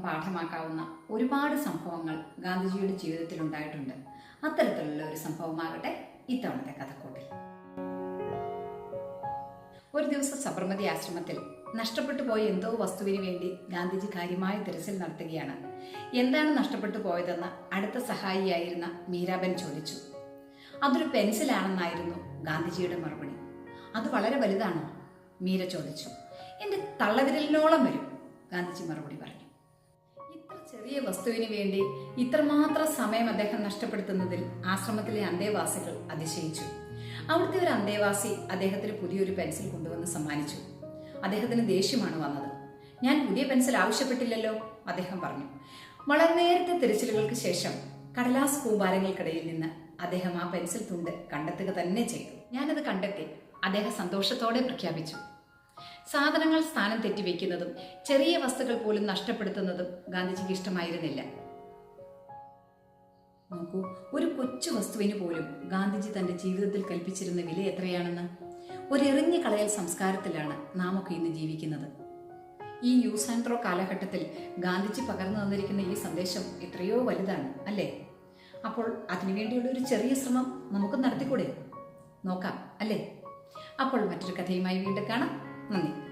പാഠമാക്കാവുന്ന ഒരുപാട് സംഭവങ്ങൾ ഗാന്ധിജിയുടെ ജീവിതത്തിൽ ഉണ്ടായിട്ടുണ്ട്. അത്തരത്തിലുള്ള ഒരു സംഭവമാകട്ടെ ഇത്തവണത്തെ കഥക്കൂട്ടിൽ. ഒരു ദിവസം സബർമതി ആശ്രമത്തിൽ നഷ്ടപ്പെട്ടു പോയ എന്തോ വസ്തുവിന് വേണ്ടി ഗാന്ധിജി കാര്യമായ തിരച്ചിൽ നടത്തുകയാണ്. എന്താണ് നഷ്ടപ്പെട്ടു പോയതെന്ന് അടുത്ത സഹായിയായിരുന്ന മീരാബൻ ചോദിച്ചു. അതൊരു പെൻസിലാണെന്നായിരുന്നു ഗാന്ധിജിയുടെ മറുപടി. അത് വളരെ വലുതാണോ? മീര ചോദിച്ചു. എന്റെ തള്ളവിരലിനോളം വരും. ഗാന്ധിജി മറുപടി പറഞ്ഞു. ഇത്ര ചെറിയ വസ്തുവിന് വേണ്ടി ഇത്രമാത്രം സമയം അദ്ദേഹം നഷ്ടപ്പെടുത്തുന്നതിൽ ആശ്രമത്തിലെ അന്തേവാസികൾ അതിശയിച്ചു. അവിടുത്തെ ഒരു അന്തേവാസി അദ്ദേഹത്തിന് പുതിയൊരു പെൻസിൽ കൊണ്ടുവന്ന് സമ്മാനിച്ചു. അദ്ദേഹത്തിന് ദേഷ്യമാണ് വന്നത്. ഞാൻ പുതിയ പെൻസിൽ ആവശ്യപ്പെട്ടില്ലല്ലോ അദ്ദേഹം പറഞ്ഞു. വളരെ നേരത്തെ തിരച്ചിലുകൾക്ക് ശേഷം കടലാസ് കൂമ്പാരങ്ങൾക്കിടയിൽ നിന്ന് അദ്ദേഹം ആ പെൻസിൽ തുണ്ട് കണ്ടെത്തുക തന്നെ ചെയ്തു. ഞാനത് കണ്ടെത്തി അദ്ദേഹം സന്തോഷത്തോടെ പ്രഖ്യാപിച്ചു. സാധനങ്ങൾ സ്ഥാനം തെറ്റിവെക്കുന്നതും ചെറിയ വസ്തുക്കൾ പോലും നഷ്ടപ്പെടുത്തുന്നതും ഗാന്ധിജിക്ക് ഇഷ്ടമായിരുന്നില്ല. നോക്കൂ ഒരു കൊച്ചു വസ്തുവിന് പോലും ഗാന്ധിജി തന്റെ ജീവിതത്തിൽ കൽപ്പിച്ചിരുന്ന വില എത്രയാണെന്ന്. ഒരു എറിഞ്ഞു കളയൽ സംസ്കാരത്തിലാണ് നാം ഒക്കെ ഇന്ന് ജീവിക്കുന്നത്. ഈ യൂസ് ആൻഡ് ത്രോ കാലഘട്ടത്തിൽ ഗാന്ധിജി പകർന്നു തന്നിരിക്കുന്ന ഈ സന്ദേശം എത്രയോ വലുതാണ് അല്ലേ? അപ്പോൾ അതിനുവേണ്ടിയുള്ള ഒരു ചെറിയ ശ്രമം നമുക്ക് നടത്തിക്കൂടെ? നോക്കാം അല്ലേ? അപ്പോൾ മറ്റൊരു കഥയുമായി വീണ്ടും കാണാം. നന്ദി.